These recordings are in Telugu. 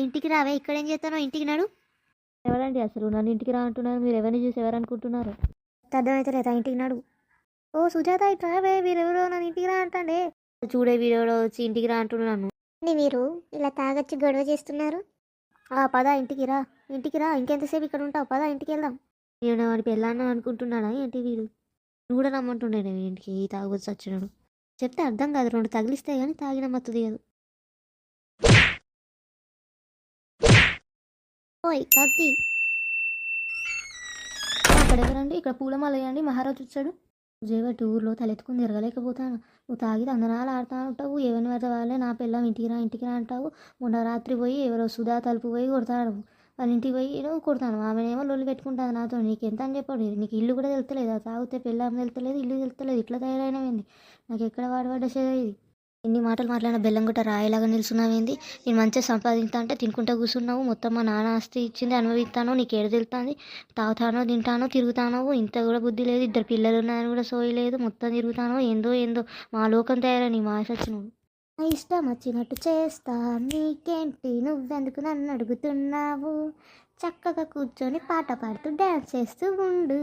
ఇంటికి రావే. ఇక్కడ ఏం చేస్తానో ఇంటికి నాడు. ఎవరండి అసలు? నన్ను ఇంటికి రా అంటున్నారు. మీరు ఎవరిని చూసి ఎవరు అనుకుంటున్నారు అర్థమైతే లేదా? ఇంటికి నాడు. ఓ సుజాత ఇటు రావే. వీరెవరో నన్ను ఇంటికి రా అంటాండే. చూడే వీరెవరో వచ్చి ఇంటికి రా అంటున్నాను మీరు ఇలా తాగొచ్చి గొడవ చేస్తున్నారు? ఆ పద ఇంటికి రా. ఇంటికి రా. ఇంకెంతసేపు ఇక్కడ ఉంటావు? పద ఇంటికి వెళ్దాం. నేను వాడి పెళ్ళాను అనుకుంటున్నాడా? ఏంటి వీడు? నువ్వు కూడా రమ్మంటుండే ఇంటికి. తాగొచ్చి వచ్చినాడు చెప్తే అర్థం కాదు. రెండు తగిలిస్తే కానీ తాగిన మత్తు దిగదు ఓయ్ కత్తి. అక్కడ ఇక్కడ పూలమాల వేయండి మహారాజు వచ్చాడు. జేవటి ఊర్లో తలెత్తుకుని తిరగలేకపోతాను. నువ్వు తాగి తందనాలు ఆడుతూ ఉంటావు ఎవరిని పడితే వాళ్ళే నా పిల్లం ఇంటికి రా ఇంటికి రా అంటావు. మొన్న రాత్రి పోయి ఎవరో సుధా తలుపు పోయి కొడతాడు. వాళ్ళ ఇంటికి పోయి నువ్వు కొడతాను. ఆమెనేమో లొల్లి పెట్టుకుంటాను నాతో. నీకు ఎంత అని చెప్పాడు. నీకు ఇల్లు కూడా తెలుస్తలేదు. అది తాగితే పిల్లం తెలుస్తలేదు ఇల్లు తెలుస్తలేదు. ఇట్లా తయారైనవేంది? నాకు ఎక్కడ వాడబడ్డ ఇది? ఎన్ని మాటలు మాట్లాడిన బెల్లం రాయలాగా రాయిలాగా నిల్చున్నావేంది? నేను మంచిగా సంపాదిస్తా అంటే తినుకుంటా కూర్చున్నావు. మొత్తం మా నాన్న ఆస్తి ఇచ్చింది అనుభవిస్తాను నీకు ఏడు తెలుస్తుంది? తాగుతానో తింటానో తిరుగుతానో? ఇంత కూడా బుద్ధి లేదు. ఇద్దరు పిల్లలు ఉన్నాయని కూడా సోయలేదు మొత్తం తిరుగుతానో ఏందో ఏందో. మా లోకం తయారని మా ఆశ వచ్చినావు నా ఇష్టం వచ్చినట్టు చేస్తా. నీకేంటి? నువ్వెందుకు నన్ను అడుగుతున్నావు? చక్కగా కూర్చొని పాట పాడుతూ డ్యాన్స్ చేస్తూ ఉండు.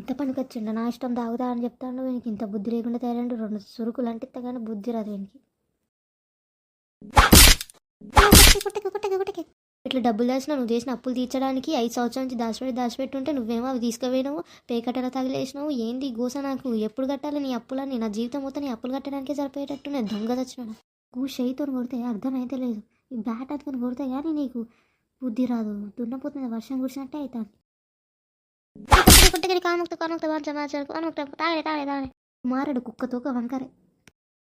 ఇంత పనికి వచ్చిండు నా ఇష్టం తాగుతా అని చెప్తాను వీనికి ఇంత బుద్ధి లేకుండా తయారండు రెండు సురుకులు అంటే కానీ బుద్ధి రాదు వీనికి. ఇట్లా డబ్బులు దాచిన నువ్వు చేసిన అప్పులు తీర్చడానికి ఐదు సంవత్సరాల నుంచి దాచిపెట్టి దాచిపెట్టుంటే నువ్వేమో అవి తీసుకుపోయినావు పేకట్టెల తగిలేసినావు ఏంది గోస నాకు? ఎప్పుడు కట్టాలి నీ అప్పులని నా జీవితం మొత్తం నీ అప్పులు కట్టడానికే సరిపోయేటట్టు నేను దొంగ తెచ్చినాను నువ్వు చేయితో కొడితే అర్థమైతే లేదు. ఈ బ్యాట్ అతుకొని కొడితే కానీ నీకు బుద్ధి రాదు. దున్నపోతుంది వర్షం కురిసినట్టే అవుతుంది ಪುಟ್ಟಗರಿ ಕಾಮುಕ್ತ ಕಾಮುಕ್ತ ಬಾಂಚ ಮಾಚ ಕಾಮುಕ್ತ ತಾಳೆ ತಾಳೆ ತಾಳೆ ಮಾರಡು ಕುಕ್ಕ ತೂಕ ವಂಕರೆ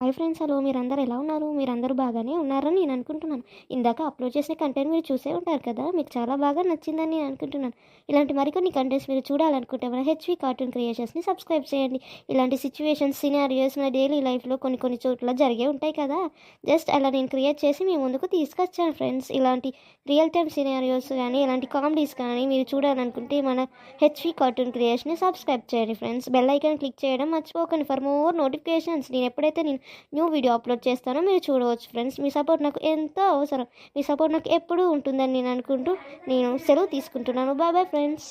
హాయ్ ఫ్రెండ్స్ హలో. మీరందరూ ఎలా ఉన్నారు? మీరందరూ బాగానే ఉన్నారని నేను అనుకుంటున్నాను. ఇందాక అప్లోడ్ చేసిన కంటెంట్ మీరు చూసే ఉంటారు కదా మీకు చాలా బాగా నచ్చిందని నేను అనుకుంటున్నాను. ఇలాంటి మరికొన్ని కంటెంట్స్ మీరు చూడాలనుకుంటే మన హెచ్వి కార్టూన్ క్రియేషన్స్ని సబ్స్క్రైబ్ చేయండి. ఇలాంటి సిచ్యువేషన్స్ సినారియోస్ మన డైలీ లైఫ్లో కొన్ని కొన్ని చోట్ల జరిగే ఉంటాయి కదా జస్ట్ అలా నేను క్రియేట్ చేసి మీ ముందుకు తీసుకొచ్చాను ఫ్రెండ్స్. ఇలాంటి రియల్ టైమ్ సినారియోస్ కానీ ఇలాంటి కామెడీస్ కానీ మీరు చూడాలనుకుంటే మన హెచ్వి కార్టూన్ క్రియేషన్ని సబ్స్క్రైబ్ చేయండి ఫ్రెండ్స్. బెల్ ఐకాన్ క్లిక్ చేయడం మర్చిపోకండి. ఫర్ మోర్ నోటిఫికేషన్స్ నేను ఎప్పుడైతే నేను న్యూ వీడియో అప్లోడ్ చేస్తాను మీరు చూడవచ్చు ఫ్రెండ్స్. మీ సపోర్ట్ నాకు ఎంతో అవసరం. మీ సపోర్ట్ నాకు ఎప్పుడూ ఉంటుందని నేను అనుకుంటూ నేను సెలవు తీసుకుంటున్నాను. Bye bye friends.